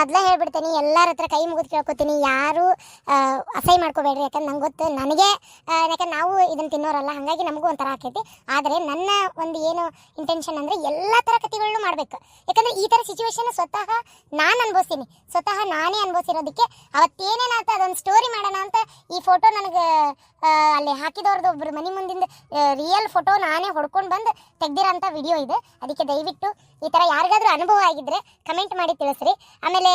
ಮೊದ್ಲೇ ಹೇಳ್ಬಿಡ್ತೀನಿ, ಎಲ್ಲರ ಹತ್ರ ಕೈ ಮುಗಿದು ಕೇಳ್ಕೊತೀನಿ. ಯಾರು ಅಸೈ ಮಾಡ್ಕೋಬೇಡ್ರಿ. ಯಾಕಂದ್ರೆ ನಂಗೆ ಗೊತ್ತು, ನನಗೆ ಯಾಕಂದ್ರೆ ನಾವು ಇದನ್ನು ತಿನ್ನೋರಲ್ಲ, ಹಾಗಾಗಿ ನಮಗೂ ಒಂಥರ ಆಕೈತಿ. ಆದರೆ ನನ್ನ ಒಂದು ಏನು ಇಂಟೆನ್ಷನ್ ಅಂದರೆ ಎಲ್ಲ ಥರ ಕಥೆಗಳನ್ನೂ ಮಾಡಬೇಕು. ಯಾಕಂದ್ರೆ ಈ ಥರ ಸಿಚುವೇಶನ್ ಸ್ವತಃ ನಾನು ಅನುಭವಿಸ್ತೀನಿ. ಸ್ವತಃ ನಾನೇ ಅನ್ಭವಿಸಿರೋದಕ್ಕೆ ಅವತ್ತೇನೇನಾಯ್ತು ಅದೊಂದು ಸ್ಟೋರಿ ಮಾಡೋಣ ಅಂತ ಈ ಫೋಟೋ ನನಗೆ ಅಲ್ಲಿ ಹಾಕಿದವ್ರದ್ದು ಒಬ್ರು ಮನೆ ಮುಂದಿಂದ ರಿಯಲ್ ಫೋಟೋ ನಾನೇ ಹೊಡ್ಕೊಂಡು ಬಂದು ತೆಗ್ದಿರೋಂಥ ವಿಡಿಯೋ ಇದೆ. ಅದಕ್ಕೆ ದಯವಿಟ್ಟು ಈ ಥರ ಯಾರಿಗಾದ್ರೂ ಅನುಭವ ಆಗಿದ್ರೆ ಕಮೆಂಟ್ ಮಾಡಿ ತಿಳಿಸ್ರಿ. ಆಮೇಲೆ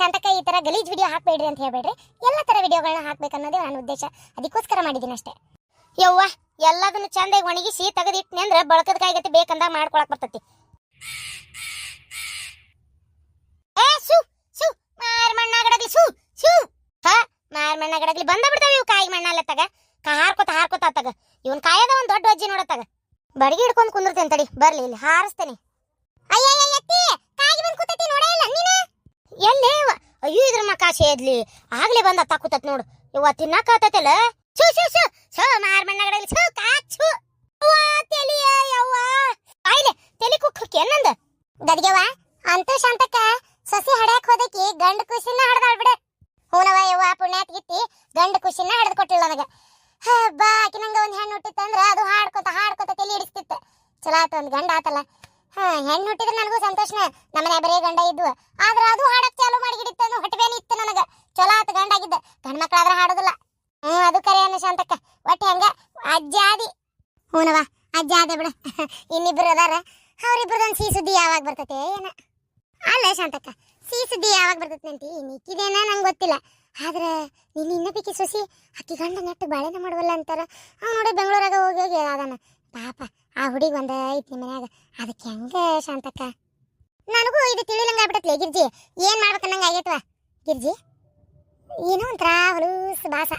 ಶಾಂತಕ್ಕ ಈ ಥರ ಗಲೀಜ್ ವಿಡಿಯೋ ಹಾಕಬೇಡ್ರಿ ಅಂತ ಹೇಳ್ಬೇಡ್ರಿ. ಎಲ್ಲ ಥರ ವಿಡಿಯೋಗಳನ್ನ ಹಾಕ್ಬೇಕನ್ನೋದೇ ನನ್ನ ಉದ್ದೇಶ. ಅದಕ್ಕೋಸ್ಕರ ಮಾಡಿದ್ದೀನಿ ಅಷ್ಟೇ. ಯವ್ವ, ಎಲ್ಲದನ್ನು ಚಂದಾಗಿ ಒಣಗಿಸಿ ತೆಗೆದಿಟ್ನಿ ಅಂದ್ರೆ ಬಳಕದ ಕಾಯಿಗತಿ ಬೇಕಂದ ಮಾಡ್ಕೊಳಕ್ ಬರ್ತತಿ. ಮಾರ್ ಬಂದ ಬಿಡ್ತಾವ ಇವು ಕಾಯಿ ಮಣ್ಣಲ್ಲ ತಗ. ಹಾರ್ಕೋತ, ಹಾರ್ಕೊತ ತಗ. ಇವನ್ ಕಾಯದ ಒಂದ್ ದೊಡ್ಡ ಅಜ್ಜಿ ನೋಡತ್ತಾಗ ಬಡಗಿ ಹಿಡ್ಕೊಂಡ್ ಕುಂದಿರ್ತೇನೆ ತಡಿ, ಬರ್ಲಿ ಇಲ್ಲಿ, ಹಾರಿಸ್ತೇನೆ. ಅಯ್ಯೋ, ಇದ್ರ ಮಕ್ಕ ಸೇದ್ಲಿ ಆಗ್ಲೇ ಬಂದ ಅತ್ತ ನೋಡು. ಇವ ತಿನ್ನಕ ಆತೈತಲ್ಲ ಛು ಛು ಛು. ಸು ಮಾರ್ ಮಣ್ಣಾಗಡಗ್ಲಿ ಛು ಕಾಚು ಅವ್ವ ತೆಲಿಯ, ಯವ್ವ. ಕಾಯಿಲೆ ತೆಲಿ ಕುಕ್ಕಕ್ಕೆ ಏನಂದ? ಗದ್ಗೆವ ಅಂತೂ ಶಾಂತಕ್ಕ. ಸಸಿ ಹಡ್ಯಾಕ್ ಹೋದಕಿ ಗಂಡ ಖುಷಿನ ಹಡ್ದಾಳ್ ಬಿಡ ಹೂನವ ಯವ್ವ, ಪುಣ್ಯಾತ್ ಗಿತ್ತಿ ಗಂಡ ಖುಷಿನ ಹಡ್ದು ಕೊಟ್ಟಿಲ್ಲ ನನಗೆ. ಹಬ್ಬ ಆಕಿ ನಂಗ ಒಂದ್ ಹೆಣ್ಣು ಹುಟ್ಟಿತ್ತಂದ್ರ ಅದು ಹಾಡ್ಕೊತ ಹಾಡ್ಕೊತ ತಲೆ ಹಿಡಿಸ್ತಿತ್ತ. ಚಲೋ ಒಂದ್ ಗಂಡ ಆತಲ್ಲ. ಹಾ, ಹೆಣ್ಣು ಹುಟ್ಟಿದ್ರೆ ನನಗೂ ಸಂತೋಷನ. ನಮ್ಮನೆ ಬರೇ ಗಂಡ ಇದ್ವು. ಆದ್ರೆ ಅದು ಹಾಡಕ್ ಚಾಲು ಮಾಡಿ ಹಿಡಿತ ಹೊಟ್ಟಬೇನಿ ಇತ್ತು ನನಗೆ. ಚಲೋ ಆತ, ಗಂಡ ಆಗಿದ್ದ. ಗಂಡ ಆದ್ರೆ ಹಾಡೋದಿಲ್ಲ. ಹ್ಮ್, ಅದು ಕರೆ ಅನ್ನ ಶಾಂತಕ್ಕ. ಒಟ್ಟು ಹೆಂಗ? ಅಜ್ಜಾದಿ ಹೂನವ ಅಜ್ಜ ಅದ ಬಿಡ. ಇನ್ನಿಬ್ರು ಅದಾರ. ಅವ್ರಿಬ್ರದೊಂದು ಸಿಹಿ ಸುದ್ದಿ ಯಾವಾಗ ಬರ್ತತೆ ಏನ? ಅಲ್ಲ ಶಾಂತಕ್ಕ ಸಿಹಿ ಸುದ್ದಿ ಯಾವಾಗ ಬರ್ತೈತೆ ಅಂತಿ ನಿಕ್ಕಿದೇನ ನಂಗೆ ಗೊತ್ತಿಲ್ಲ. ಆದ್ರೆ ನೀನು ಇನ್ನೊಬ್ಬಕಿ ಸೊಸಿ ಅಕ್ಕಿ ಗಂಡ ನೆಟ್ಟು ಬಾಳೆನ ಮಾಡುವಲ್ಲ ಅಂತಾರ. ಅವ್ನು ನೋಡಿ ಬೆಂಗಳೂರಾಗ ಹೋಗಿ ಹೋಗಿ ಅದಾನ. ಪಾಪ, ಆ ಹುಡುಗಿ ಒಂದ ಐತಿ ಮನ್ಯಾಗ. ಅದಕ್ಕೆ ಹೆಂಗ ಶಾಂತಕ್ಕ? ನನಗೂ ಇದು ತಿಳಿಲಂಗ ಆಗ್ಬಿಟ್ಟತ್ಲೆ ಗಿರ್ಜಿ. ಏನ್ ಮಾಡ್ಬೇಕನ್ನಂಗ ಆಗೈತವ? ಗಿರ್ಜಿ, ಏನೋ ಒಂಥರ ಹೊಲೂಸ್ ಬಾಸ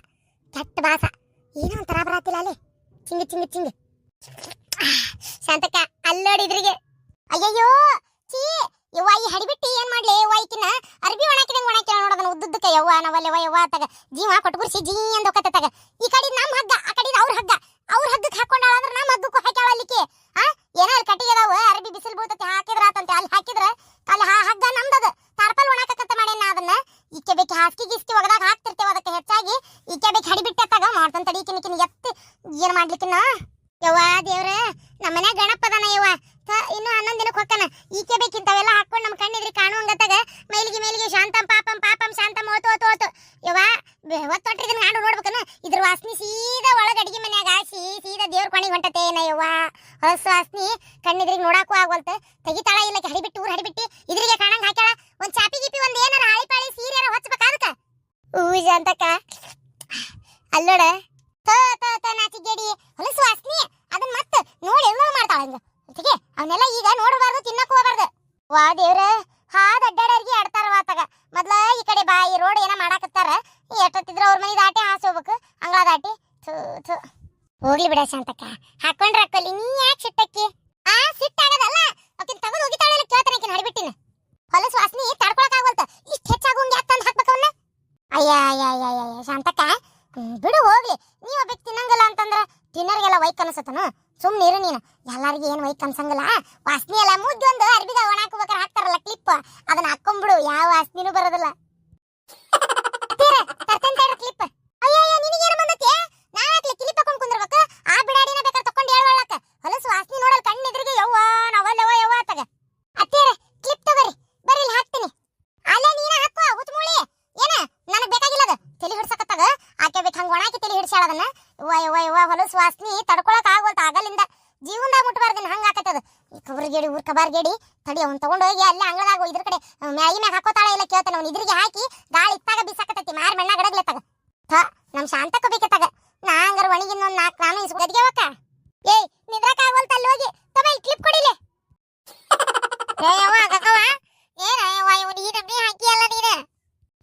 ಕೆಟ್ಟ ಬಾಸ ಏನೋ ಒಂಥರ ಬರತ್ತಿಲ್ಲ ಅಲ್ಲಿ. ಚಿಂಗ ಚಿಂಗ ಚಿಂಗ. ಶಾಂತಕ್ಕ ಅಲ್ಲೋಡಿದ್ರಿಗೆ ಅಯ್ಯಯ್ಯೋ ಚೀ ಯವ್ವ, ಈ ಹಡಿಬಿಟ್ಟು ಏನು ಮಾಡ್ಲಿ? ಯವ್ವ ಈಕಿನ ಅರ್ಬಿ ಒಣಕಿದಂಗ ಒಣಕಿ ನೋಡೋದನ್ನ ಉದ್ದುದ್ದಕ್ಕ. ಯವ್ವ, ನಾವಲ್ಲಿ, ಯವ್ವ, ತಗ. ಜೀವ ಕೊಟ್ಗುರ್ಸಿ ಜೀ ಅಂದ ತಗ ಈ ಕಡೆ ನಮ್ಮ ಹಗ್ಗ ಆ ಕಡೆ ಅವ್ರ ಹಗ್ಗ ಅವ್ರ ಹಗ್ಗಕ್ಕೆ ಹಾಕೊಂಡಾಳ ಅಂದ್ರೆ ನಮ್ ಹಗ್ಗಕ್ಕೂ ಹಾಕ್ಯಾಳ ಅಲ್ಲಿಕೆ ಆ ಏನೋ ಅಲ್ಲಿ ಕಟ್ಟಿಗೆ ಅದಾವ ಅರ್ಬಿ ಬಿಸಿಲು ಬೀಳ್ತತಿ ಹಾಕಿದ್ರ ಆತಂತೆ ಅಲ್ಲಿ ಹಾಕಿದ್ರ ಅಲ್ಲಿ ಆ ಹಗ್ಗ ನಮ್ದದ ತಾರ್ಪಲ್ ಒಣಕಕ್ಕಂತ ಮಾಡೇನ ಅದನ್ನ ಈಕೆ ಬೇಕು ಹಾಸ್ಕಿ ಗಿಸ್ಕಿ ಒಗದಾಗ ಹಾಕ್ತಿರ್ತೇವ ಅದಕ್ಕೆ ಹೆಚ್ಚಾಗಿ ಈಕೆ ಬೇಕು ಹಡಿಬಿಟ್ಟತ್ತಾಗ ಮಾಡ್ತಾನ ತಡಿ ಈಕಿನ ಈಕಿನ ಎತ್ತಿ ಏನ್ ಮಾಡ್ಲಿಕ್ಕಿನ ಯವ್ವ ದೇವ್ರ ನಮ್ಮ ಮನ್ಯಾಗ ಗಣಪ ಅದಾನ ಯವ್ವ ತ- ಇನ್ನು ಹನ್ನೊಂದ್ ದಿನಕ್ಕೆ ಹೊಕ್ಕನ ಈಕೆ ಬೇಕಿಂತವೆಲ್ಲ ಹಾಕೊಂಡು ನಮ್ಮ ಕಣ್ಣಿದ್ರಿ ಕಾಣುವಂಗತ್ತಾಗ ಮೈಲಿಗೆ ಮೈಲಿಗೆ ಶಾಂತಂ, ಪಾಪಂ ಪಾಪಂ, ಶಾಂತಂ ಓತು ಓತು ಓತು ಯವ್ವ ಒತ್ತೊಟ್ರಿ ಇದನ್ನ ಹಾಡು ನೋಡ್ಬೇಕನ ಇದ್ರ ವಾಸನಿ ಸೀದಾ ಒಳಗ ಅಡಿಗೆ ಮನ್ಯಾಗ ಆಸಿ ಸೀದಾ ದೇವ್ರ ಕೊಣಿಗೆ ಹೊಂಟತೆ ಏನ ಯವ್ವ. ಹೊಸ ವಾಸನಿ, ಕಣ್ಣಿದ್ರಿಗೆ ನೋಡಾಕು ಆಗವಲ್ತ. ತೆಗಿತಾಳ ಇಲ್ಲ ಹಡಿಬಿಟ್ಟು, ಊರ್ ಹಡಿಬಿಟ್ಟು, ಇದ್ರಿಗೆ ಕಾಣಂಗ್ ಹಾಕ್ಯಾಳ. ಒಂದ್ ಚಾಪಿ ಗಿಪಿ, ಒಂದ್ ಏನಾರ ಹಾಳಿ ಪಾಳಿ ಸೀರೆ ಹೊಚ್ಚಬೇಕ ಅದಕ್ಕ? ಊಜ ಅಂತಕ್ಕ ಅಲ್ಲೋಡ ತ ತ ತ ನಾಚಿಗೇಡಿ ಹೊಲಸು ವಾಸನಿ ಅದನ್ನ ಮತ್ತ ನೋಡಿ ಎಲ್ಲ ಮಾಡ್ತಾಳ ಹಂಗ ಅವನ್ನೆಲ್ಲ ಈಗ ನೋಡಬಾರ್ದು ತಿನ್ನಕ್ ಹೋಗ್ಬಾರ್ದು ವಾ ದೇವ್ರ ಹಾದ್ ಅಡ್ಡಾಡರ್ಗಿ ಆಡ್ತಾರ ವಾತಾಗ ಮೊದ್ಲ ಈ ಕಡೆ ಬಾ ಈ ರೋಡ್ ಏನ ಮಾಡಾಕತ್ತಾರ ಎಷ್ಟೊತ್ತಿದ್ರ ಅವ್ರ ಮನೆ ದಾಟಿ ಹಾಸಿ ಹೋಗ್ಬೇಕು ಅಂಗಳ ದಾಟಿ ಥು ಥು ಹೋಗ್ಲಿ ಬಿಡ ಶಾಂತಕ್ಕ. ಹಾಕೊಂಡ್ರ ಕೊಲ್ಲಿ ನೀ ಯಾಕೆ ಸಿಟ್ಟಕ್ಕಿ? ಆ ಸಿಟ್ಟಾಗದಲ್ಲ? ಅಕ್ಕಿನ ತಗೊಂಡು ಹೋಗಿತಾಳೆ ಕೇಳ್ತಾನೆ ಆಕಿನ ಹಡಿಬಿಟ್ಟಿನ ವಾಸನಿ ತಡ್ಕೊಳಕ್ ಆಗವಲ್ತ ಇಷ್ಟ ಹೆಚ್ಚಾಗೋಂಗ್ ಯಾಕೆ ತಂದು ಹಾಕ್ಬೇಕು ಅವನ್ನ ಅಯ್ಯ ಅಯ್ಯ ಅಯ್ಯ ಅಯ್ಯ, ಶಾಂತಕ್ಕ. ಬಿಡು ಹೋಗ್ಲಿ. ನೀವ್ ಒಬ್ಬಕ್ ತಿನ್ನಂಗಿಲ್ಲ ಅಂತಂದ್ರ ತಿನ್ನರಿಗೆಲ್ಲ ವೈಕ್ ಅನ್ಸತ್ತನ? ಸುಮ್ಮನೆ ಇರು ನೀನು. ಎಲ್ಲಾರ್ಗಿ ಏನು ವೈಕ್ ಅನ್ಸಂಗಿಲ್ಲ. ವಾಸನೆ ಎಲ್ಲ ಮುದ್ದು ಒಂದು ಅರ್ಬಿಗ ಒಣಾಕ್ಬೇಕಾರೆ ಹಾಕ್ತಾರಲ್ಲ ಕ್ಲಿಪ್ ಅದನ್ನ ಹಾಕೊಂಡ್ಬಿಡು ಯಾವ ವಾಸ್ನಿನೂ ಬರೋದಿಲ್ಲ. ಕ್ಲಿಪ್ ಅಯ್ಯೋ ನಿನಗೇನು ಬಂದತಿ ನಾ ಯಾಕೆ ಕ್ಲಿಪ್ ಹಾಕೊಂಡ್ ಕುಂದಿರ್ಬೇಕ ಆ ಬಿಡಾಡಿನ ಬೇಕಾದ್ರೆ ತಕೊಂಡ್ ಹೇಳ್ವಳಕ ಹೊಲಸು ವಾಸನೆ ನೋಡಲ್ ಕಣ್ಣಿದ್ರಿಗೆ ಯವ್ವ ನಾವಲ್ಲವ ಯವ್ವ ತಗ ಅತ್ತೇರೆ ಕ್ಲಿಪ್ ತಗೋರಿ ಬರ್ರಿ ಇಲ್ಲಿ ಹಾಕ್ತೀನಿ ಅಲ್ಲ ನೀನ ಹಾಕುವ ಹುಚ್ಚಮೂಳಿ ಏನ ನನಗ್ ಬೇಕಾಗಿಲ್ಲ ಅದು ತಲೆ ಹಿಡ್ಸಕತ್ತಾಗ ಆಕೆ ಬೇಕು ಹಂಗ ಒಣಾಕಿ ತಲೆ ಹಿಡ್ಸ್ಯಾಳ ಅದನ್ನ ಯವ್ವ ಯವ್ವ ಯವ್ವ ಹೊಲಸು ವಾಸನಿ ತಡ್ಕೊಳಕ್ ಆಗವಲ್ತ ಆಗಲಿಂದ ಜೀವನದಾಗ ಮುಟ್ಬಾರ್ದಿನ ಹಂಗ ಆಕತ್ತದ ಈ ಕಬರ್ಗೇಡಿ, ತಡಿ ಹೋಗಿ ತಗೊಂಡೋಗಿ ಅಲ್ಲೇ ಅಂಗಳದಾಗ ಇದ್ರ ಕಡೆ ಮ್ಯಾಗಿ ಮ್ಯಾಗ ಹಾಕೋತಾಳ ಇಲ್ಲ ಕೇಳ್ತಾನೆ ಅವ್ನು ಇದ್ರಿಗೆ ಹಾಕಿ ಗಾಳಿ ಇತ್ತಾಗ ಬಿಸಾಕತೈತಿ ಮಾರ್ ಮಣ್ಣ ಗಡಗ್ಲತ್ತಾಗ ಥ, ನಮ್ ಶಾಂತಕ್ಕ ಬೇಕತ್ತಾಗ ನಾ ಹಂಗಾರ ಒಣಗಿನ ಒಂದ್ ನಾಲ್ಕು ನಾನು ಇಸ್ಕೊ ಗದ್ಗೆವಕ್ಕ ಏಯ್ ನಿದ್ರಕ್ ಆಗವಲ್ತ ಅಲ್ಲಿ ಹೋಗಿ ತಮ್ಮ ಇಲ್ಲಿ ಕ್ಲಿಪ್ ಕೊಡಿಲೆ ಏ ಯವ್ವ ಕಕ್ಕವ್ವ ಏನ ಯವ್ವ ಇವ್ನು ಈ ನಮ್ನಿ ಹಾಕಿ ಅಲ್ಲ ನೀನು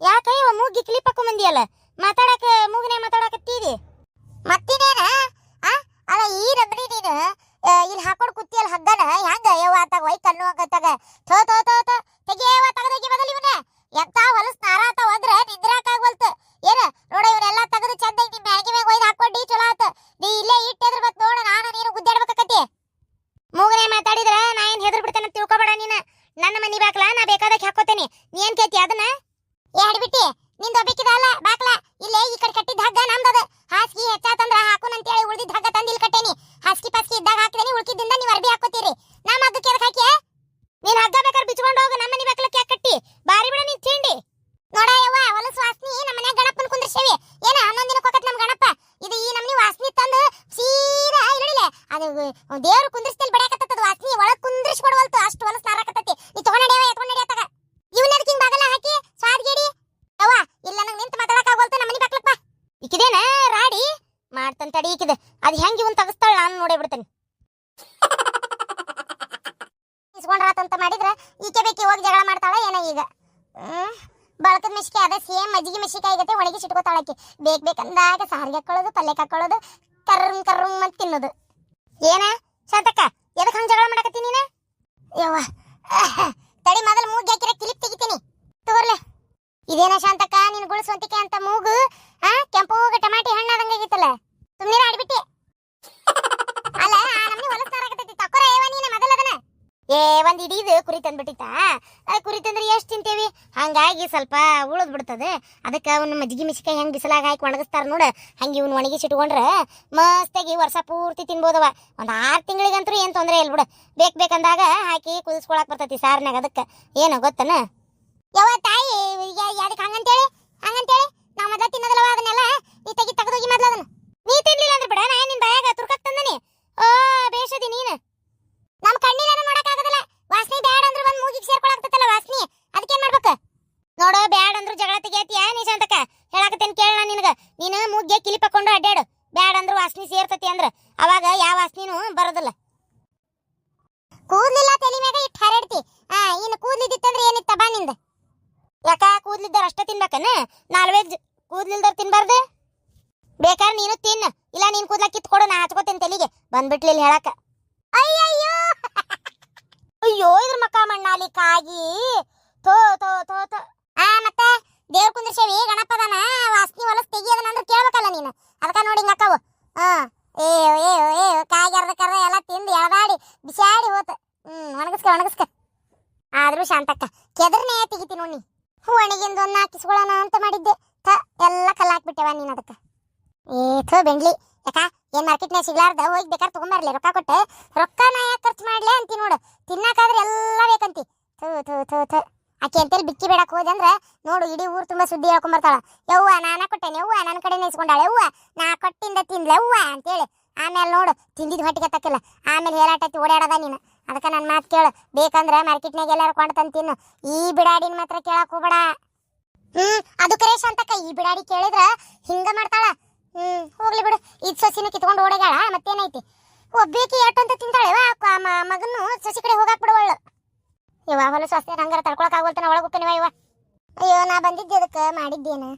ಯಾಕ ಇವ ಮೂಗಿ ಕ್ಲಿಪ್ ಹಾಕೊಂಡ್ ಬಂದಿಯಲ್ಲ ಮಾತಾಡಕ ಮೂಗಿನೇ ಮಾತಾಡಕತ್ತೀದಿ ಮತ್ತಿನೇನ ಆ ಅಲ್ಲ ಈ ನಮ್ನಿ ನೀನು ಆ, ಇಲ್ಲಿ ಹಾಕೊಂಡು ಕುತ್ತಿಯಲ್ಲ ಹಗ್ಗನ ಹೆಂಗ ಯವ್ವ ಆತಾಗ ವೈ ಕಣ್ಣು ಹಂಗತ್ತಾಗ ಥೋ ಥೋ ಥೋ ಥೋ ತೆಗಿಯವ್ವ ತಗದೋಗಿ ಬದಲಿ ಇವನ ಎಂತ ಹೊಲಸ್ ನಾರ ಆತಾವ ಅಂದ್ರ ನಿಂದ್ರಾಕ ಆಗವಲ್ತ ಏನ ನೋಡ ಇವನ್ನೆಲ್ಲ ತೆಗೆದು ಚಂದಾಗಿ ನಿಮ್ ಮ್ಯಾಗಿ ಮ್ಯಾಗ ಒಯ್ದು ಹಾಕೊಂಡಿ ಚಲೋ ಆತ ನೀ ಇಲ್ಲೇ ಇಟ್ಟಿದ್ರ ಮತ್ ನೋಡ ನಾನು ನೀನು ಗುದ್ದಾಡ್ಬೇಕತಿ ಮೂಗನೇ ಮಾತಾಡಿದ್ರ ನಾ ಏನ್ ಹೆದರ್ ಬಿಡ್ತೇನೆ ತಿಳ್ಕೊಬೇಡ ನೀನ ನನ್ನ ಮನಿ ಬಾಕ್ಲ ನಾ ಬೇಕಾದಾಗ ಹಾಕೋತೇನಿ ನೀ ಏನ್ ನೋಡೈತಿ ಅದನ್ನ ಏ ಹಡಿಬಿಟ್ಟಿ ನಿಂದ ಒಬ್ಬೇಕಿದ ಅಲ್ಲ ಬಾಕ್ಲ ಇಲ್ಲೇ ಈ ಕಡೆ ಕಟ್ಟಿದ ಹಗ್ಗ ನಮ್ದದ ಹಾಸಿಗೆ ಹೆಚ್ಚಾತಂದ್ರ ಹಾಕುನ್ ಅಂತೇಳಿ ಉಳ್ದಿದ್ ಹಗ್ಗ ತಂದು ಇಲ್ಲಿ ಕಟ್ಟೇನಿ ಹಾಸಿಗೆ ಪಾಸಿಗೆ ಇದ್ದಾಗ ಹಾಕಿದೇನಿ ಉಳ್ಕಿದ್ದಿಂದ ನೀವು ಅರ್ಬಿ ಹಾಕೋತೀರಿ ನಮ್ಮ ಹಗ್ಗಕ್ಕೆ ಎದಕ್ ಹಾಕಿ ನೀನ್ ಹಗ್ಗ ಬೇಕಾದ್ರೆ ಬಿಚ್ಕೊಂಡು ಹೋಗು ನಮ್ಮ ಮನೆ ಬಾಕ್ಲಕ್ಕೆ ಯಾಕೆ ಕಟ್ಟಿ ಬಾರಿ ಬಿಡ ನೀನ್ ತಿಂಡಿ ನೋಡ ಯವ್ವ ಹೊಲಸು ವಾಸ್ನಿ ನಮ್ಮ ಮನ್ಯಾಗ ಗಣಪನ ಕುಂದ್ರಸೇವಿ ಏನ ಹನ್ನೊಂದ್ ದಿನಕ್ಕೆ ಹೋಗತ್ ನಮ್ ಗಣಪ ಇದು ಈ ನಮ್ನಿ ವಾಸ್ನಿ ತಂದು ಸೀದಾ ಇರಲಿಲ್ಲ ಅದು ದೇವ್ರು ಕುಂದ್ರಿಸ್ತೇಲಿ ಬಡಿಯಾಕತ್ತದ ವಾಸ್ನಿ ಒಳಗ್ ಕುಂದ್ರಿಸಿ ಕೊಡವಲ್ತು ಅಷ್ಟು ಹೊಲಸು ನಾರಾಕತ್ತತಿ ನೀ ತಗೊಂಡೇವ ಎತ್ಕೊಂಡ್ ನಡಿಯತ್ತಾಗ ಇವನ್ ಅದಕ್ಕೆ ಹಿಂಗ್ ಬಾಗಲ ಹಾಕಿ ಸ್ವಾದ್ಗೇಡಿ ಯವ್ವ ಇಲ್ಲ ನಂಗೆ ನಿಂತು ಮಾತಾಡಕ್ ಆಗೋಲ್ತು ನಮ್ಮ ಮನೆ ಬಾಕ್ಲಕ್ ಬಾ ಇಕಿದೇನ ರಾಡಿ ಮಾಡ್ತಂತ ತಡಿ ಈಕಿದೆ ಅದ್ ಹೆಂಗ್ ಇವನ್ ತಗಸ್ತಾಳ ನಾನು ನೋಡೇ ಬಿಡ್ತೇನೆ. ಇಸ್ಕೊಂಡ್ರಾತಂತ ಮಾಡಿದ್ರ ಈಕೆ ಬೇಕಿ ಹೋಗಿ ಜಗಳ ಮಾಡ್ತಾಳ ಏನ ಈಗ. ಬಳಕದ ಮೆಸಿಕೆ ಅದ ಸೇಮ್ ಮಜ್ಜಿಗೆ ಆಗುತ್ತೆ ಆಗತ್ತೆ ಒಳಗೆ ಸಿಟ್ಕೋತಾಳಕ್ಕೆ ಬೇಕ್ ಬೇಕಂದಾಗ ಸಾರಿಗೆ ಹಾಕೊಳ್ಳೋದು ಪಲ್ಯ ಹಾಕೊಳ್ಳೋದು ಕರ್ರಂ ಕರ್ರಂ ಅಂತ ತಿನ್ನೋದು. ಏನ? ಶಾಂತಕ್ಕ ಎದಕ್ಕೆ ಹಂಗ್ ಜಗಳ ಮಾಡಕತ್ತಿ ನೀನ? ಯವ್ವ. ತಡಿ ಮೊದಲು ಮೂಗ್ ಹಾಕಿರ ಕಿಲಿಪ್ ತೆಗಿತೀನಿ. ತೋರ್ಲೆ. ಇದೇನ ಶಾಂತಕ್ಕ ನೀನು ಗುಳಿಸುವಂತಿಕೆ ಅಂತ ಮೂಗು ಆ ಕೆಂಪು ಟಮಾಟಿ ಹಣ್ಣಾದಂಗ ಆಗೈತಲ್ಲ. ಸುಮ್ಮನೆ ಆಡ್ಬಿಟ್ಟಿ. ಏ, ಒಂದು ಇಡೀದು ಕುರಿ ತಂದ್ಬಿಟ್ಟಿತ್ತಾ? ಅದು ಕುರಿ ತಂದ್ರೆ ಎಷ್ಟು ತಿಂತೇವಿ? ಹಂಗಾಗಿ ಸ್ವಲ್ಪ ಉಳಿದ್ ಬಿಡ್ತದೆ. ಅದಕ್ಕೆ ಅವ್ನ ಮಜ್ಜಿಗೆ ಮಿಸ್ಕಾಯಿ ಹೆಂಗೆ ಬಿಸಿಲಾಗ ಹಾಕಿ ಒಣಗಿಸ್ತಾರ ನೋಡ. ಹಂಗೆ ಇವ್ನ ಒಣಗಿಸಿಟ್ಕೊಂಡ್ರೆ ಮಸ್ತಾಗಿ ವರ್ಷ ಪೂರ್ತಿ ತಿನ್ಬೋದವ. ಒಂದು ಆರು ತಿಂಗಳಿಗಂತೂ ಏನು ತೊಂದರೆ ಇಲ್ಲ ಬಿಡು. ಬೇಕು ಬೇಕಂದಾಗ ಹಾಕಿ ಕುದಿಸ್ಕೊಳಕ್ ಬರ್ತೈತಿ ಸಾರ್ನಾಗ ಅದಕ್ಕೆ. ಏನೋ ಗೊತ್ತನ? ಯಾವ ತಾಯಿ ಅದಕ್ಕೆ ಹಂಗಂತೇಳಿ? ಹಂಗಂತೇಳಿ? ನಾವು ಮೊದಲ ತಿನ್ನೋದಲ್ಲ ಅದನ್ನೆಲ್ಲ? ನೀ ತೆಗಿ ತೆಗೆದೋಗಿ ಮೊದಲು ಅದನ್ನ. ನೀ ತಿನ್ಲಿಲ್ಲ ಅಂದ್ರೆ ಬಿಡ ನಾ ನಿನ್ನ ಬಾಯಾಗ ತುರ್ಕಕ್ಕೆ ತಂದನಿ. ಓ, ಬೇಷದಿ ನೀನು ನಮ್ಮ ಕಣ್ಣಿನ ನೋಡಕ್ಕಾಗದಲ್ಲ ವಾಸನೆ ಬ್ಯಾಡ ಅಂದ್ರೆ ಬಂದು ಮೂಗಿಗೆ ಸೇರ್ಕೊಳಕ್ತಲ್ಲ ವಾಸನೆ ಅದಕ್ಕೆ ಏನ್ ಮಾಡ್ಬೇಕು ನೋಡು ಬ್ಯಾಡ ಅಂದ್ರು ಜಗಳ ತೆಗಿಯತಿಯ ನೀ ಶಾಂತಕ ಹೇಳಕತ್ತೇನ್ ಕೇಳ ನಿನಗ ನೀನು ಮುಗ್ಗೆ ಕಿಲಿಪ್ ಹಾಕೊಂಡು ಅಡ್ಡಾಡು ಬ್ಯಾಡ ಅಂದ್ರು ವಾಸನಿ ಸೇರ್ತತಿ ಅಂದ್ರ ಅವಾಗ ಯಾವ ವಾಸನಿನೂ ಬರೋದಿಲ್ಲ ಕೂದ್ಲಿಲ್ಲ ತಲೆ ಮ್ಯಾಗ ಇಟ್ಟು ಹರಡ್ತಿ ಆ ಇನ್ನು ಕೂದ್ಲಿದ್ದಿತ್ತಂದ್ರೆ ಏನಿತ್ತ ಬಾ ನಿಂದ ಯಾಕ ಕೂದ್ಲಿದ್ದಾರ ಅಷ್ಟ ತಿನ್ಬೇಕನ ನಾನ್ ವೆಜ್ ತಿನ್ಬಾರ್ದೆ? ಬೇಕಾದ್ರೆ ನೀನು ತಿನ್ನ ಇಲ್ಲ ನೀನ್ ಕೂದ್ಲ ಕಿತ್ಕೊಡು, ನಾ ಹಚ್ಕೋತೀನಿ ತಲೆಗೆ. ಬಂದ್ಬಿಟ್ಲಿಲ್ಲ ಹೇಳಕ ಅಯ್ಯಯ್ಯೋ! ಅಯ್ಯೋ, ಇದ್ರ ಮಕ್ಕ ಮಣ್ಣಾಲಿ ಕಾಗಿ ಥೋ ಥೋ ಥೋ ಥೋ. ಆ, ಮತ್ತೆ ದೇವ್ರ ಕುಂದ್ರಸೇವಿ ಗಣಪದನ ವಾಸ್ನಿ ಹೊಲಸ್ ತೆಗಿಯೋದನ ಅಂದ್ರೆ ಕೇಳ್ಬೇಕಲ್ಲ ನೀನು. ಅದಕ್ಕ ನೋಡಿ ಹಿಂಗ ಅಕ್ಕವು. ಹಾ ಏ ಏ ಏ ಕಾಯ್ಗಾರ್ದ ಕರ್ದ ಎಲ್ಲ ತಿಂದು ಎಳದಾಡಿ, ಬಿಸಾಡಿ ಹೋತ. ಹ್ಮ್, ಒಣಗಿಸ್ಕ ಒಣಗಿಸ್ಕ. ಆದ್ರೂ ಶಾಂತಕ್ಕ, ಕೆದರ್ನೇ ತೆಗಿತೀನಿ ನೋಡಿ. ಒಣಗಿಂದ ಒಂದ್ ಹಾಕಿಸ್ಕೊಳ್ಳೋಣ ಅಂತ ಮಾಡಿದ್ದೆ. ಥ ಎಲ್ಲ ಕಲ್ಲ ಹಾಕ್ಬಿಟ್ಟೆವ ನೀನು ಅದಕ್ಕೆ. ಏ ಬೆಂಡ್ಲಿ. ಯಾಕ, ಏನ್ ಮಾರ್ಕೆಟ್ನಾಗ ಸಿಗ್ಲಾರ್ದ, ಹೋಗಿ ಬೇಕಾದ್ರೆ ತಗೊಂಬರ್ಲಿ, ರೊಕ್ಕ ಕೊಟ್ಟೆ. ರೊಕ್ಕ ನಾ ಯಾಕೆ ಖರ್ಚು ಮಾಡ್ಲಿ ಅಂತಿ ನೋಡು. ತಿನ್ನಕಾದ್ರೆ ಎಲ್ಲ ಬೇಕಂತಿ. ಥೂ ಥೂ ಥೂ ಥೂ. ಆಕೆ ಅಂತೇಳಿ ಬಿಕ್ಕಿ ಬೇಡಕ್ಕೆ ಹೋದೆ ಅಂದ್ರೆ, ನೋಡು, ಇಡೀ ಊರು ತುಂಬಾ ಸುದ್ದಿ ಹೇಳ್ಕೊಂಬರ್ತಾಳ. ಯವ್ವ, ನಾನ ಕೊಟ್ಟೆನೆ, ಯವ್ವ ನನ್ನ ಕಡೆ ಇಸ್ಕೊಂಡಾಳೆ, ಯವ್ವ, ನಾ ಕೊಟ್ಟಿಂದ ತಿಂದ್ಲೆ, ಯವ್ವ, ಅಂತೇಳಿ. ಆಮೇಲೆ ನೋಡು, ತಿಂದಿದ್ ಹೊಟ್ಟಿಗೆ ತಕ್ಕಿಲ್ಲ. ಆಮೇಲೆ ಹೇಳಾಟತ್ತಿ ಓಡಾಡದ ನೀನು. ಅದಕ್ಕೆ ನನ್ನ ಮಾತು ಕೇಳು. ಬೇಕಂದ್ರೆ ಮಾರ್ಕೆಟ್ನಾಗ ಎಲ್ಲಾರು ಕೊಂಡು ತಿನ್ನು. ಈ ಬಿಡಾಡಿನ ಮಾತ್ರ ಕೇಳಕ್ಕೆ ಹೋಗ್ಬೇಡ. ಹ್ಮ್, ಅದು ಕರೇಶ್ ಅಂತಕ್ಕ ಈ ಬಿಡಾಡಿ ಕೇಳಿದ್ರ ಹಿಂಗ ಮಾಡ್ತಾಳ. ಹ್ಮ್, ಹೋಗ್ಲಿ ಬಿಡು. ಇದ್ ಸಸಿನ ಕಿತ್ಕೊಂಡು ಓಡಗಾಳ ಮತ್ತೇನೈತಿ? ಒಬ್ಬೇಕಿ ಎಟ್ಟು ಅಂತ ತಿಂತಾಳೆ ಮಗನು ಸಸಿ ಕಡೆ ಹೋಗಾಕ್ ಬಿಡುವಳು ಇವ ಹೊಲಸು ಅಷ್ಟೇ ಹಂಗಾರ ತಡ್ಕೊಳಕ್ ಆಗೋಲ್ತಾನ, ಒಳಗೆ ಹೋಗ್ತಾನಿವ ಇವ ಅಯ್ಯೋ, ನಾ ಬಂದಿದ್ದೆ ಅದಕ್ಕೆ, ಮಾಡಿದ್ದೇನು?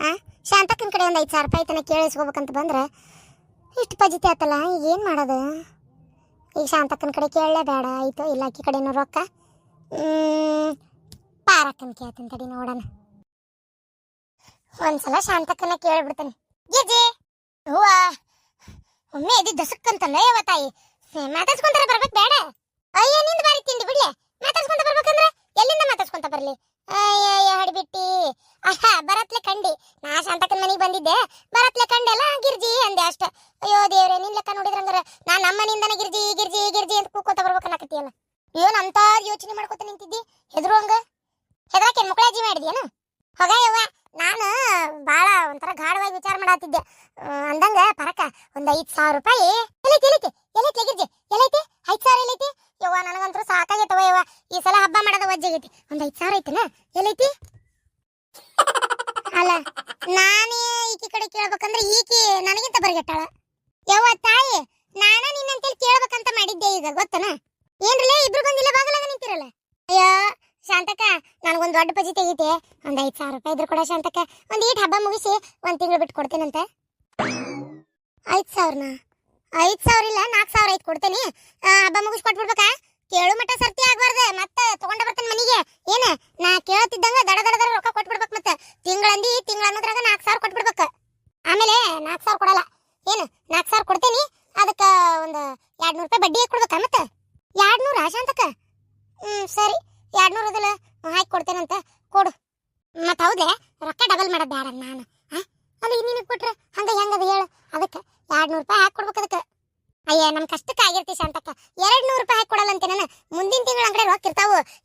ಆ, ಶಾಂತಕ್ಕನ ಕಡೆ ಒಂದು ಐದು ಸಾವಿರ ರೂಪಾಯಿ ತನಕ ಕೇಳಿಸ್ಕೋಬೇಕಂತ ಬಂದ್ರೆ, ಇಷ್ಟು ಪಜಿತಿ ಆತಲ್ಲ, ಈಗ ಏನು ಮಾಡೋದು? ಈಗ ಶಾಂತಕ್ಕನ ಕಡೆ ಕೇಳಲೇ ಬೇಡ ಆಯಿತು, ಇಲ್ಲ ಕಡೆನೂ ರೊಕ್ಕ. ಪಾರಕ್ಕನ ಕೇಳ್ತೀನಿ ತಡಿ ನೋಡೋಣ. ಒಂದ್ಸಲ ಶಾಂತಕ್ಕನ್ನ ಕೇಳ್ಬಿಡ್ತಾನೆ. ಗಿಜಿ ಹೂವ, ಒಮ್ಮೆ ಇದು ದಸಕ್ಕಂತಲ್ಲ ಯಾವ ತಾಯಿ? ಮಾತಾಡ್ಸ್ಕೊಂತಾರ ಬರ್ಬೇಕು ಬೇಡ. ಅಯ್ಯ, ನಿಂದ ಬಾರಿ ತಿಂಡಿ ಬಿಡ್ಲೆ. ಮಾತಾಡ್ಸ್ಕೊಂತ ಬರ್ಬೇಕಂದ್ರೆ ಎಲ್ಲಿಂದ ಮಾತಾಡ್ಸ್ಕೊಂತ ಬರ್ಲಿ? ಅಯ್ಯ ಹಡ್ಬಿಟ್ಟಿ. ಆಹಾ ಬರತ್ಲೆ ಕಂಡಿ. ನಾ ಶಾಂತಕ್ಕನ ಮನೆಗೆ ಬಂದಿದ್ದೆ. ಬರತ್ಲೆ ಕಂಡೆಲ್ಲ ಗಿರ್ಜಿ ಅಂದೆ ಅಷ್ಟ. ಅಯ್ಯೋ ದೇವ್ರೆ, ನಿನ್ ಲೆಕ್ಕ ನೋಡಿದ್ರಂದ್ರ ನಾ ನಮ್ಮ ಮನೆಯಿಂದನೇ ಗಿರ್ಜಿ ಗಿರ್ಜಿ ಗಿರ್ಜಿ ಅಂತ ಕೂಕೋತ ಬರ್ಬೇಕನ್ನಕತ್ತಿಯಲ್ಲ ಅಯ್ಯೋ ಅಂತ ಯೋಚನೆ ಮಾಡ್ಕೊತ ನಿಂತಿದ್ದಿ? ಹೆದ್ರು ಹಂಗ ಹೆದ್ರಾಕೆ ಮುಕ್ಕಳಾಜಿ ಮಾಡಿದ್ಯೇನು? ಹೋಗ ಯವ್ವ. ಬಾಳ ಒಂಥರ ಗಾಢವಾಗಿ ವಿಚಾರ ಮಾಡತ್ತಿದ್ದೆ ಅಂದಂಗ ಪರಕ, ಒಂದ್ ಐದ್ ಸಾವಿರ ರೂಪಾಯಿ. ಎಲ್ಲೈತಿ ಎಲ್ಲೈತಿ ಎಲ್ಲೈತಿ ಗಿರ್ಜಿ ಎಲ್ಲೈತಿ? ಐದ್ ಸಾವಿರ ಎಲ್ಲೈತಿ? ಯವ್ವ ನನಗಂತೂ ಸಾಕಾಗೈತವ ಯವ್ವ. ಈ ಸಲ ಹಬ್ಬ ಮಾಡೋದ ವಜ್ಜಾಗೈತಿ ಒಂದ್ ಐದ್ ಸಾವಿರ ಐತಿನ? ಎಲ್ಲೈತಿ? ಅಲ್ಲ, ನಾನೇ ಈಕಿ ಕಡೆ ಕೇಳ್ಬೇಕಂದ್ರೆ ಈಕಿ ನನಗಿಂತ ಬರ್ಗೆಟ್ಟಾಳ. ಯವ್ವ, ತಾಯಿ, ನಾನ ನಿನ್ನಂತೇಳಿ ಕೇಳ್ಬೇಕಂತ ಮಾಡಿದ್ದೆ ಈಗ, ಗೊತ್ತನ? ಏನ್ರಲೇ, ಇಬ್ರು ಬಂದಿಲ್ಲ, ಬಾಗಲಾಗ ನಿಂತಿರಲ್ಲ? ಶಾಂತಕ್ಕ, ನನಗೊಂದು ದೊಡ್ಡ ಪಜಿ ತೆಗಿತೆ. ಒಂದು ಐದ್ ಸಾವಿರ ರೂಪಾಯಿ ಇದ್ರು ಕೊಡ ಶಾಂತಕ ಒಂದ್ ಈಟ್ ಹಬ್ಬ ಮುಗಿಸಿ ಒಂದು ತಿಂಗಳು ಬಿಟ್ಟು ಕೊಡ್ತೇನಂತೆ. ಐದ್ ಸಾವಿರನ? ಐದ್ ಸಾವಿರ ಇಲ್ಲ ನಾಲ್ಕು ಸಾವಿರ ಐತ್ ಕೊಡ್ತೇನೆ. ಹಬ್ಬ ಮುಗಿಸಿ ಕೊಟ್ಬಿಡ್ಬೇಕಾ? ಕೇಳು ಮಟ್ಟ ಸರ್ತಿ ಆಗ್ಬಾರ್ದೆ. ಮತ್ತೆ ತಗೊಂಡ ಬರ್ತೇನೆ ಮನೆಗೆ. ಏನ? ನಾ ಕೇಳ್ತಿದ್ದಂಗ ದಡ ದಡ ರೊಕ್ಕ ಕೊಟ್ಬಿಡ್ಬೇಕು ಮತ್ತೆ. ತಿಂಗಳಂದಿ ತಿಂಗಳ ಅನ್ನೋದ್ರಾಗ ನಾಲ್ಕು ಸಾವಿರ ಕೊಟ್ಬಿಡ್ಬೇಕು. ಆಮೇಲೆ ನಾಲ್ಕು ಸಾವಿರ ಕೊಡಲ್ಲ. ಏನು? ನಾಲ್ಕು ಸಾವಿರ ಕೊಡ್ತೇನಿ. ಅದಕ್ಕ ಒಂದು ಎರಡ್ ನೂರು ರೂಪಾಯಿ ಬಡ್ಡಿ ಕೊಡ್ಬೇಕಾ ಮತ್ತೆ? ಎರಡ್ ನೂರ ಶಾಂತಕ ಹ್ಮ್, ಸರಿ. ಎರಡ್ ನೂರು ಅದಲ್ಲ ಹಾಕಿ ಕೊಡ್ತೇನಂತ, ಕೊಡು. ಮತ್ತೆ ಹೌದೇ, ರೊಕ್ಕ ಡಬಲ್ ಮಾಡೋದು ಬೇಡ ನಾನು. ಆ? ಅಲ್ಲಿ ನಿನಗೆ ಕೊಟ್ರೆ, ಹಂಗೆ ಹೆಂಗದ ಹೇಳು. ಅದಕ್ಕೆ ಎರಡ್ ನೂರು ರೂಪಾಯಿ ಹಾಕಿ ಕೊಡ್ಬೇಕು ಅದಕ್ಕೆ. ಅಯ್ಯ ನಮ್ಮ ಕಷ್ಟಕ್ಕೆ ಆಗಿರ್ತಿ ಶಾಂತಕ್ಕ. ಎರಡು ನೂರು ರೂಪಾಯಿ ಹಾಕಿ ಕೊಡಲ್ಲ ಅಂತ ನಾನು. ಮುಂದಿನ ತಿಂಗಳ ಅಂಗಡಿ ರೊಕ್ಕ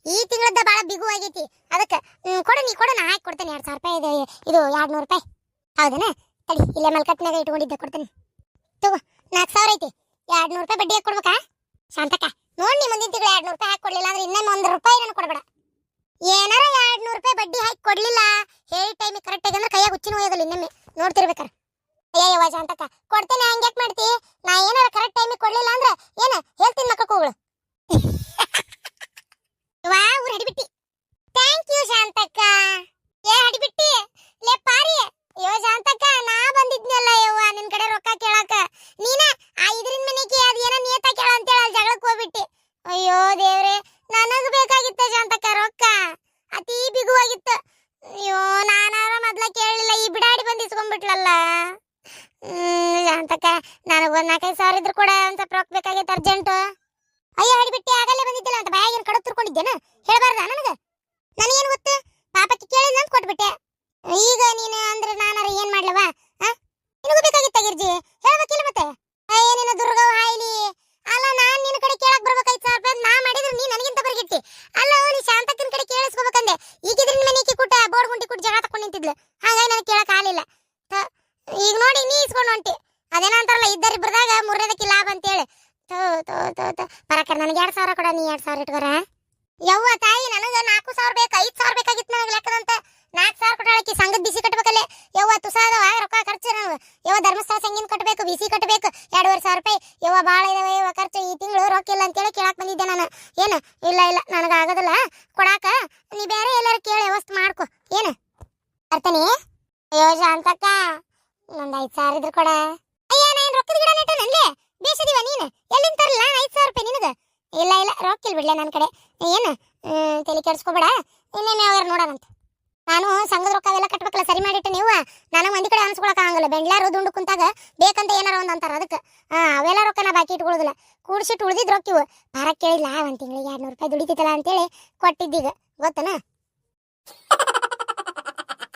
ಈ ತಿಂಗಳದ ಭಾಳ ಬಿಗು ಆಗೈತಿ. ಅದಕ್ಕೆ ಕೊಡು ನೀ ಕೊಡು, ನಾ ಹಾಕಿ ಕೊಡ್ತೇನೆ. ಎರಡು ಸಾವಿರ ರೂಪಾಯಿ ಇದು ಇದು ಎರಡ್ ನೂರು ರೂಪಾಯಿ. ಹೌದನ? ತಡಿ, ಇಲ್ಲೇ ಮಲ್ಕಟ್ನಾಗ ಇಟ್ಕೊಂಡಿದ್ದೆ ಕೊಡ್ತೇನೆ. ತಗೋ ನಾಲ್ಕು ಸಾವಿರ ಐತಿ. ಎರಡು ನೂರು ರೂಪಾಯಿ ಬಡ್ಡಿ ಹಾಕಿ ಕೊಡ್ಬೇಕಾ? ಶಾಂತಕ್ಕ ನೋಡಿ ನೀ ಮುಂದಿನ ತಿಂಗಳು ಎರಡು ನೂರು ರೂಪಾಯಿ ಹಾಕಿ ಕೊಡ್ಲಿಲ್ಲ ಅಂದ್ರೆ ಇನ್ನೊಂದು ಒಂದು ರೂಪಾಯಿ ನಾನು ಕೊಡಬೇಡ. ಏನಾರ ಎರಡು ನೂರು ರೂಪಾಯಿ ಬಡ್ಡಿ ಹಾಕಿ ಕೊಡಲಿಲ್ಲ, ಹೇಳಿ ಟೈಮಿಗೆ ಕರೆಕ್ಟ್ ಆಗಿ ಅಂದ್ರೆ ಕೈಯಾಗ ಹುಚ್ಚಿನ ಹೋಗೋದಿಲ್ಲ ಇನ್ನೊಮ್ಮೆ. ನೋಡ್ತಿರ್ಬೇಕಾರ. ಅಯ್ಯವ್ವ ಅಂತಕ್ಕ ಕೊಡ್ತೇನೆ, ಹಂಗೆ ಯಾಕೆ ಮಾಡ್ತಿ? ನಾ ಏನಾರ ಕರೆಕ್ಟ್ ಟೈಮಿಗೆ ಕೊಡಲಿಲ್ಲ ಅಂದ್ರೆ ಏನ? ಹೇಳ್ತೀನಿ ಮಕ್ಕ ಕೂಗಳು. ವಾ, ಊರು ಹಡಿಬಿಟ್ಟಿ. Thank you Shantakka. ಏ, ಹಡಿಬಿಟ್ಟಿ. ಲೇ, ಪಾರಿ. ಅಯ್ಯೋ ಶಾಂತಕ್ಕ, ನಾ ಬಂದಿದ್ನಲ್ಲ ಯವ್ವ, ನಿನ್ ಕಡೆ ರೊಕ್ಕ ಕೇಳಾಕ. ನೀನ, ಆ ಇದ್ರಿನ ಮನೆಗೆ ಅದ ಏನೋ ನಿಯತ ಕೇಳ ಅಂತೇಳಿ ಅಲ್ಲಿ ಜಗಳಕ್ಕೆ ಹೋಗ್ಬಿಟ್ಟಿ. ಅಯ್ಯೋ ದೇವ್ರೆ, ನನಗ ಬೇಕಾಗಿತ್ತ ಶಾಂತಕ್ಕ ರೊಕ್ಕ. ಅತಿ ಬಿಗುವಾಗಿತ್ತು. ಅಯ್ಯೋ, ನಾನಾರ ಮೊದ್ಲ ಕೇಳಲಿಲ್ಲ ಈ ಬಿಡಾಡಿ ಬಂದು ಇಸ್ಕೊಂಡ್ಬಿಟ್ಲಲ್ಲ. ಶಾಂತಕ್ಕ ನನಗೆ ಒಂದ್ ನಾಲ್ಕೈದು ಸಾವಿರ ಇದ್ರು ಕೂಡ ಒಂದ್ ಸ್ವಲ್ಪ ರೊಕ್ಕ ಬೇಕಾಗೈತೆ ಅರ್ಜೆಂಟು ಅಯ್ಯೋ ಹಡಿಬಿಟ್ಟಿ ಆಗಲ್ಲೇ ಬಂದಿದ್ದಿಲ್ಲ ಅಂತ ಬಾಯಾಗಿನ ಕಡ ತುರ್ಕೊಂಡಿದ್ದೇನ ಹೇಳ್ಬಾರ್ದ ನನಗ ನನಗೇನು ಗೊತ್ತು ಪಾಪಕ್ಕೆ ಕೇಳಿಲ್ಲ ಅಂತ ಕೊಟ್ಬಿಟ್ಟೆ ಈಗ ನೀನು ಅಂದ್ರೆ ನಾನಾರ ಏನ್ ಮಾಡ್ಲವ ಆ ನಿನಗೂ ಬೇಕಾಗಿತ್ತ ಗಿರ್ಜಿ ಹೇಳ್ಬೇಕಿಲ್ಲ ಮತ್ತೆ ಅಯ್ಯ ನಿನ್ನ ದುರ್ಗವ ಹಾಯ್ಲಿ ಅಲ್ಲ ನಾನ್ ನಿನ್ನ ಕಡೆ ಕೇಳಕ್ ಬರ್ಬೇಕಾಯ್ತು ಸಾವಿರ ರೂಪಾಯಿ ನಾ ಮಾಡಿದ್ರೆ ನೀ ನನಗಿಂತ ಬರ್ಗಿಟ್ಟಿ ಅಲ್ಲ ನೀ ಶಾಂತಕ್ಕನ ಕಡೆ ಕೇಳಿಸ್ಕೋಬೇಕಂದೆ ಈಗಿದ್ರ ಮನೆಗೆ ಕೂಟ ಬೋರ್ಡ್ ಗುಂಡಿ ಕೂಟ ಜಗಳ ತಕೊಂಡ್ ನಿಂತಿದ್ಲು ಹಾಗಾಗಿ ನನಗೆ ಕೇಳಕ್ ಆಗಲಿಲ್ಲ ಈಗ ನೋಡಿ ನೀ ಇಸ್ಕೊಂಡು ಹೊಂಟಿ ಅದೇನೋ ಅಂತಾರಲ್ಲ ಇದ್ದರಿಬ್ಬರದಾಗ ಮೂರನೇದಕ್ಕೆ ಲಾಭ ಅಂತೇಳಿ ತೋ ತೋ ತೋ ತೋ ಪರಕರ್ ನನಗೆ ಎರಡು ಸಾವಿರ ಕೊಡ ನೀ ಎರಡು ಸಾವಿರ ಇಟ್ಕೊರ ಯವ್ವ ತಾಯಿ ನನಗೆ ನಾಲ್ಕು ಸಾವಿರ ಬೇಕು ಐದು ಸಾವಿರ ಲೆಕ್ಕದಂತ ನಾಲ್ಕು ಸಾವಿರ ಕೊಟ್ಟಾಳಕಿ ಸಂಘದ ಬಿಸಿ ಕಟ್ಟಬೇಕಲ್ಲ ಯವ್ವ ತುಸಾದವ ರೊಕ್ಕ ಖರ್ಚು ನನಗೆ. ಯವ್ವ, ಧರ್ಮಸ್ಥಳ ಸಂಗಿನ ಕಟ್ಟಬೇಕು ಬಿಸಿ ಕಟ್ಟಬೇಕು ಎರಡೂವರೆ ಸಾವಿರ ರೂಪಾಯಿ. ಯವ್ವ ಭಾಳ ಇದಾವೆ, ಯವ್ವ, ಖರ್ಚು. ಈ ತಿಂಗಳು ರೊಕ್ಕ ಇಲ್ಲ ಅಂತೇಳಿ ಕೇಳಕ್ಕೆ ಬಂದಿದ್ದೆ ನಾನು. ಏನು? ಇಲ್ಲ ಇಲ್ಲ, ನನಗೆ ಆಗೋದಿಲ್ಲ. ಕೊಡಾಕ? ನೀ ಬೇರೆ ಎಲ್ಲಾರು ಕೇಳಿ ವ್ಯವಸ್ಥೆ ಮಾಡ್ಕೊ. ಏನು? ಬರ್ತಾನೆ ಅಯ್ಯೋ, ಶಾಂತಕ್ಕ ನಂದು ಐದು ಸಾವಿರ ಇದ್ರು ಕೊಡ. ಅಯ್ಯ, ನಾನು ರೊಕ್ಕದ ಗಿಡ ನೆಟ್ಟ ನನ್ಲೆ? ಬೇಸದಿವ ನೀನು? ಎಲ್ಲಿಂದ ತರಲ್ಲ ಐದು ಸಾವಿರ ರೂಪಾಯಿ ನಿನಗೆ? ಇಲ್ಲ ಇಲ್ಲ, ರೊಕ್ಕ ಇಲ್ಲ ಬಿಡ್ಲೆ ನನ್ನ ಕಡೆ. ಏನು? ತಲೆ ಕೆಡಿಸ್ಕೊಬೇಡ. ಇನ್ನೇನು ಯಾವಾಗ ನೋಡೋಣಂತ. ನಾನು ಸಂಘದ ರೊಕ್ಕ ಎಲ್ಲ ಕಟ್ಬೇಕಲ್ಲ, ಸರಿ ಮಾಡಿಟ್ಟು ನೀವು. ನಾನು ಮಂದಿ ಕಡೆ ಅನ್ಸ್ಕೊಳಕ್ ಆಗಂಗಿಲ್ಲ. ಬೆಂಡ್ಲಾರು ದುಂಡು ಕುಂತಾಗ ಬೇಕಂತ ಏನಾರ ಒಂದ್ ಅಂತಾರ ಅದಕ್ಕೆ. ಅವೆಲ್ಲ ರೊಕ್ಕ ನಾ ಬಾಕಿ ಇಟ್ಕೊಳ್ಳೋದಿಲ್ಲ. ಕೂಡ್ಸಿಟ್ಟು ಉಳಿದಿದ್ ರೊಕ್ಕ ಇವು. ಭಾರ ಕೇಳಿಲ್ಲ ಒಂದ್ ತಿಂಗಳಿಗೆ ಎರಡ್ನೂರು ರೂಪಾಯಿ ದುಡಿತಿತ್ತಲ್ಲ ಅಂತೇಳಿ ಕೊಟ್ಟಿದ್ದೀಗ. ಗೊತ್ತನ?